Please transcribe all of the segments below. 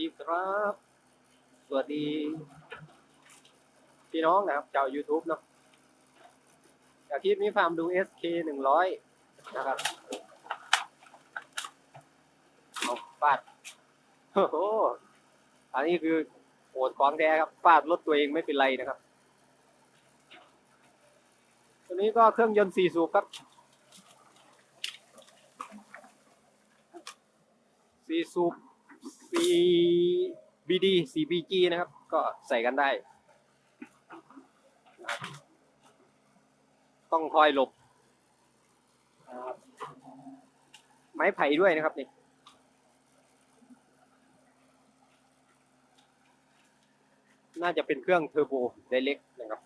ดีครับ สวัสดี พี่น้องนะครับเจ้า YouTube เนาะจากคลิปนี้ฟาร์มดู SK หนึ่งร้อยนะครับเอาฟาดโอ้โหอันนี้คือโหดของแท้ครับฟาดรถตัวเองไม่เป็นไรนะครับ ตัวนี้ก็เครื่องยนต์สี่สูบครับสี่สูบ CBD CBG นะครับ ก็ใส่กันได้ ต้องคอยหลบ ไม้ไผ่ด้วยนะครับนี่น่าจะเป็นเครื่องเทอร์โบไดเล็กนะครับ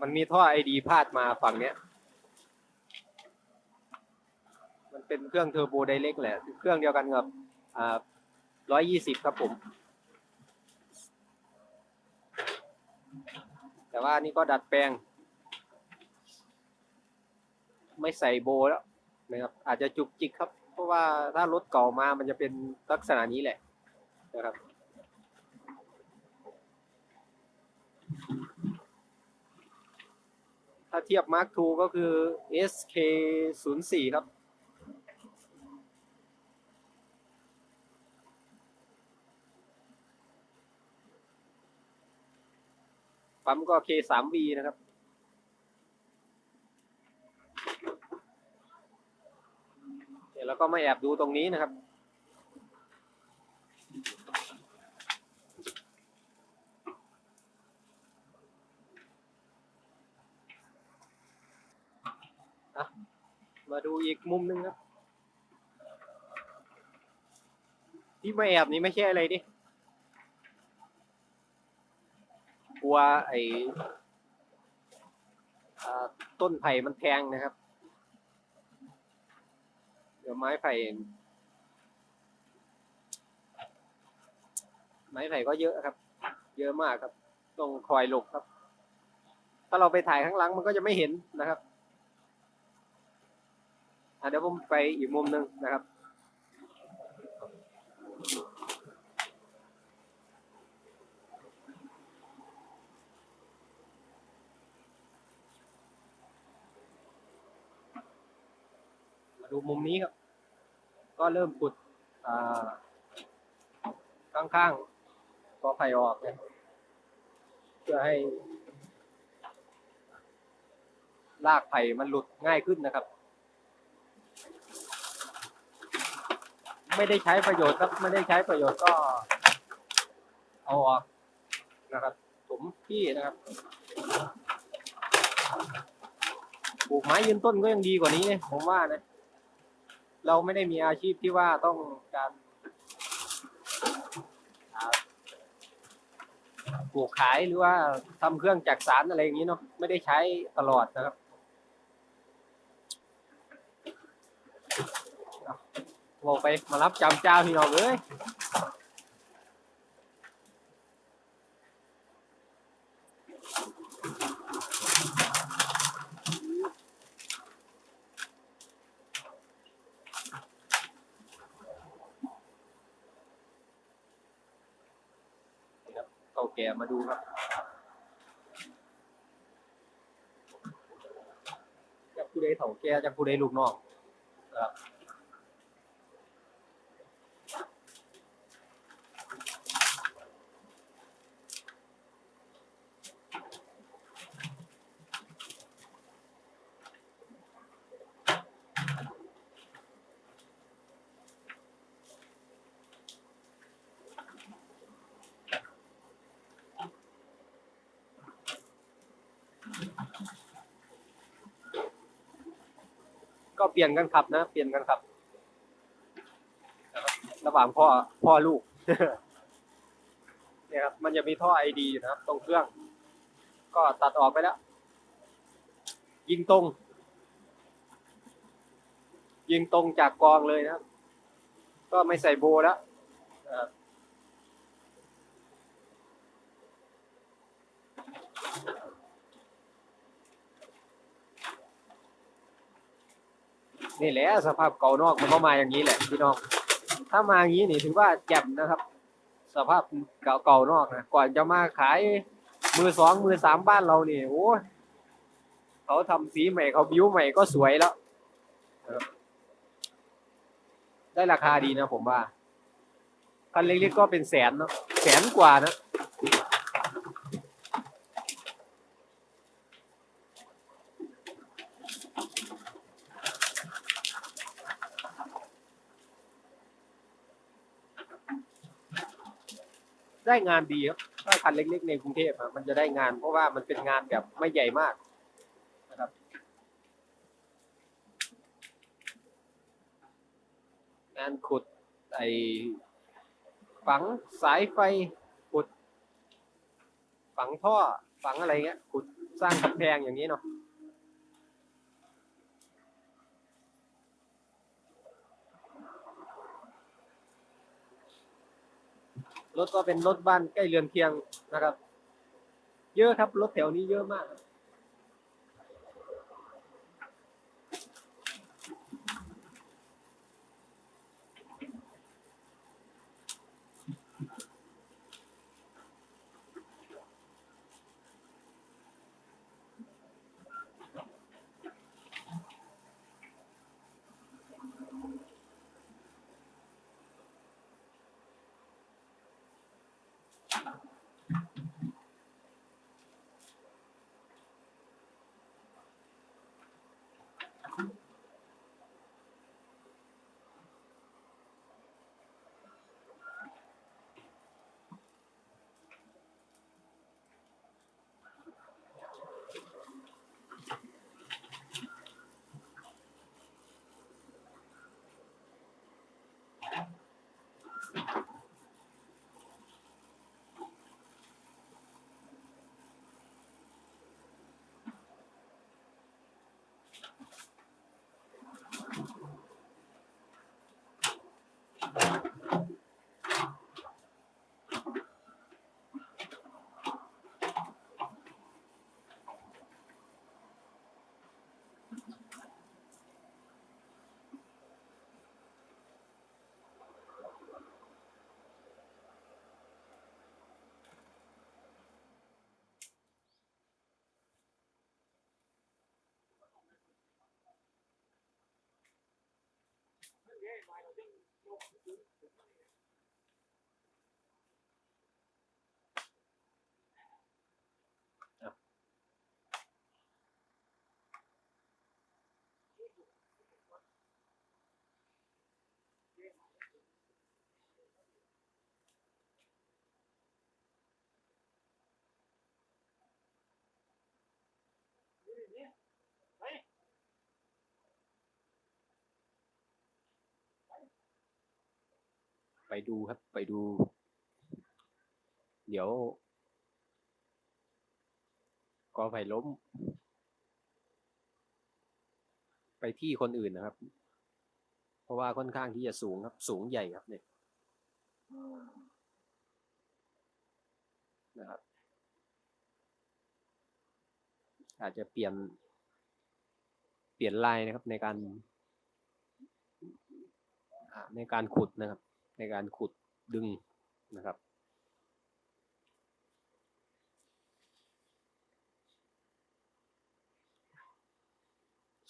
มันมีท่อไอดีพาดมาฝั่งเนี้ย มัน เป็นเครื่องเทอร์โบไดเล็กแหละ เครื่องเดียวกันกับอ่าร้อยยี่สิบครับผม แต่ว่านี่ก็ดัดแปลง ไม่ใส่โบแล้วนะครับอาจจะจุกจิกครับ เพราะว่าถ้ารถเก่ามามันจะเป็นลักษณะนี้แหละนะครับถ้าเทียบ Mark II ก็คือ SK 0 4 ครับ ปั๊มก็ K3V นะครับ เดี๋ยวเราก็มาแอบดูตรงนี้นะครับ มาดูอีกมุมหนึงครับ ที่มาแอบนี้ไม่ใช่อะไรดิ กลัวไอ้ต้นไผ่มันแทงนะครับ เดี๋ยวไม้ไผ่ไม้ไผ่ก็เยอะครับ เยอะมากครับ ต้องคอยหลบครับ ถ้าเราไปถ่ายข้างหลังมันก็จะไม่เห็นนะครับเดี๋ยวผมไปอีกมุมหนึ่งนะครับ ดูมุมนี้ครับ ก็เริ่มขุดข้างๆกอไผ่ออกเนี่ยเพื่อให้รากไผ่มันหลุดง่ายขึ้นนะครับ ไม่ได้ใช้ประโยชน์ครับไม่ได้ใช้ประโยชน์ก็เอาออกนะครับผมที่นะครับปลูกไม้ยืนต้นก็ยังดีกว่านี้นะผมว่านะ เราไม่ได้มีอาชีพที่ว่าต้องการปลูกขายหรือว่าทำเครื่องจักสารอะไรอย่างนี้เนาะไม่ได้ใช้ตลอดนะครับเอาบอกไปมารับจำเจ้าพี่น้องเอ้ยาแก่มาดูครับจากผู้ใดเถ่าแก่จากผู้ใดลูกน้องครับ ก็เปลี่ยนกันขับนะ เปลี่ยนกันขับนะครับ ระหว่างพ่อพ่อลูก เนี่ยครับ มันจะมีท่อไอดีนะครับ ตรงเครื่อง ก็ตัดออกไปแล้ว ยิงตรง ยิงตรงจากกองเลยนะครับ ก็ไม่ใส่โบแล้ว นี่แหละสภาพเก่านอกมันก็มาอย่างนี้แหละพี่น้อง ถ้ามาอย่างนี้นี่ถือว่าแจ่มนะครับ สภาพเก่าเก่านอกนะก่อนจะมาขายมือสองมือสามบ้านเรานี่โอ้เขาทำสีใหม่เขาบิ้วใหม่ก็สวยแล้วได้ราคาดีนะผมว่าคันเล็กๆก็เป็นแสนเนาะแสนกว่านะ ได้งานดีครับถ้าคันเล็กๆในกรุงเทพอะมันจะได้งาน เพราะว่ามันเป็นงานแบบไม่ใหญ่มากนะครับ งานขุดไอฝังสายไฟขุด ฝังท่อฝังอะไรเงี้ยขุดสร้างกำแพงอย่างนี้เนาะ รถก็เป็นรถบ้านใกล้เรือนเคียงนะครับ เยอะครับรถแถวนี้เยอะมากครับ ไปดูครับไปดู เดี๋ยวกอไผ่ล้ม ไปที่คนอื่นนะครับ เพราะว่าค่อนข้างที่จะสูงครับ สูงใหญ่ครับเนี่ยนะครับ อาจจะเปลี่ยน เปลี่ยนลายนะครับในการในการขุดนะครับ ในการขุดดึงนะครับ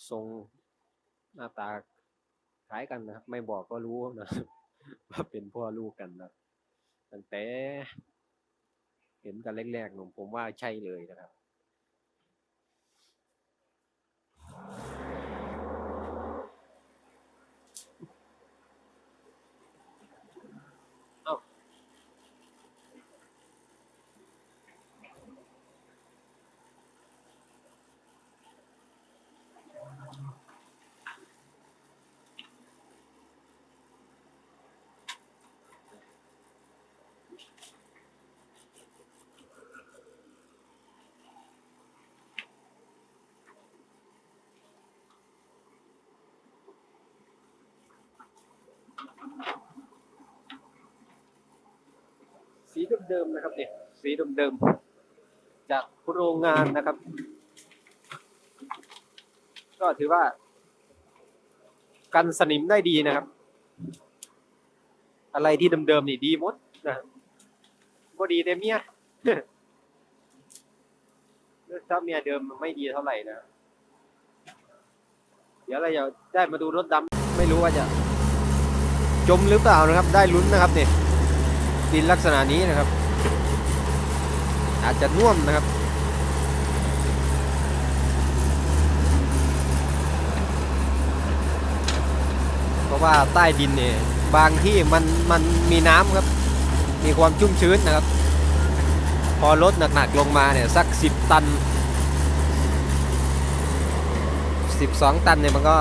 ทรงหน้าตาคล้ายกันนะครับ ไม่บอกก็รู้นะว่าเป็นพ่อลูกกันนะตั้งแต่เห็นกันแรกๆผมผมว่าใช่เลยนะครับ สีเดิมๆนะครับเนี่ยสีเดิมๆจากโรงงานนะครับ ก็ถือว่า กันสนิมได้ดีนะครับ อะไรที่เดิมๆนี่ดีหมดนะก็ดีแต่เมียถ้าเมียเดิมไม่ดีเท่าไหร่นะเดี๋ยวเราจะได้มาดูรถดำไม่รู้ว่าจะ จมหรือเปล่านะครับ ได้ลุ้นนะครับเนี่ย ดินลักษณะนี้นะครับ อาจจะน่วมนะครับ เพราะว่าใต้ดินเนี่ยบางที่มันมันมีน้ำครับ มีความชุ่มชื้นนะครับ พอรถหนักๆลงมาเนี่ยสัก 10 ตัน 12 ตันเนี่ยมันก็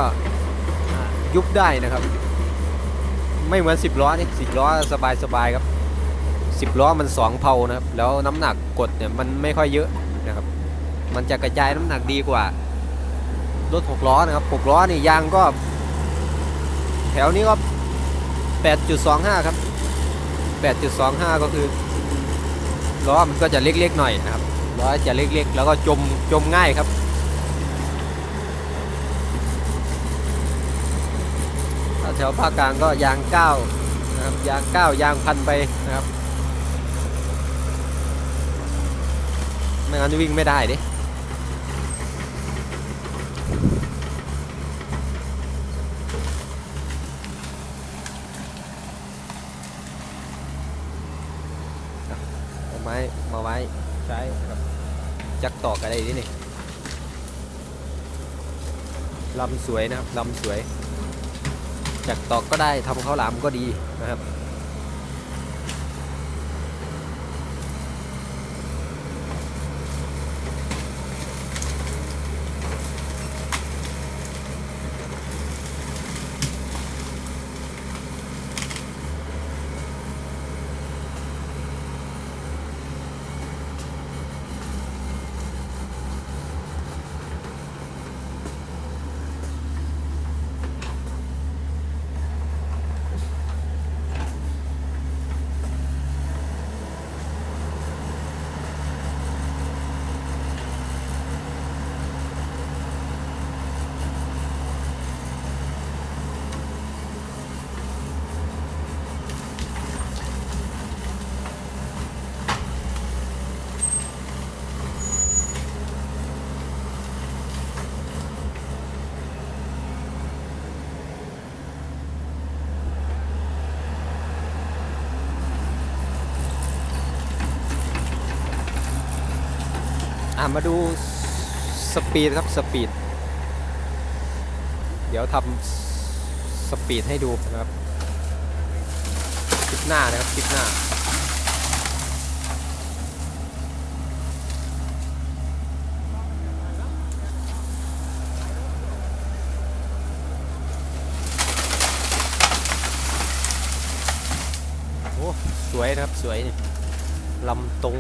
ยุบได้นะครับ ไม่เหมือน 10 ล้อนี่10 ล้อสบายๆครับ 10ล้อมัน2เพานะครับแล้วน้ำหนักกดเนี่ยมันไม่ค่อยเยอะนะครับ มันจะกระจายน้ำหนักดีกว่ารถ6ล้อนะครับ6ล้อนี่ยางก็ แถวนี้ก็ 8.25 ครับ 8.25 ก็คือล้อมันก็จะเล็กๆหน่อยนะครับล้อจะเล็กๆ แล้วก็จมจมง่ายครับแถวภาคกลางก็ยางเก้านะครับยางเก้ายางพันไปนะครับ ไม่งั้นวิ่งไม่ได้ดิเอาไม้มาไว้ใช้นะครับจักตอกอะไรนี่นี่ลำสวยนะครับลำสวยจากตอกก็ได้ทำข้าวหลามก็ดีนะครับ อะมาดูสปีดครับสปีด เดี๋ยวทำสปีดให้ดูนะครับคลิปหน้านะครับคลิปหน้าโอ้สวยนะครับ สวยลำตรง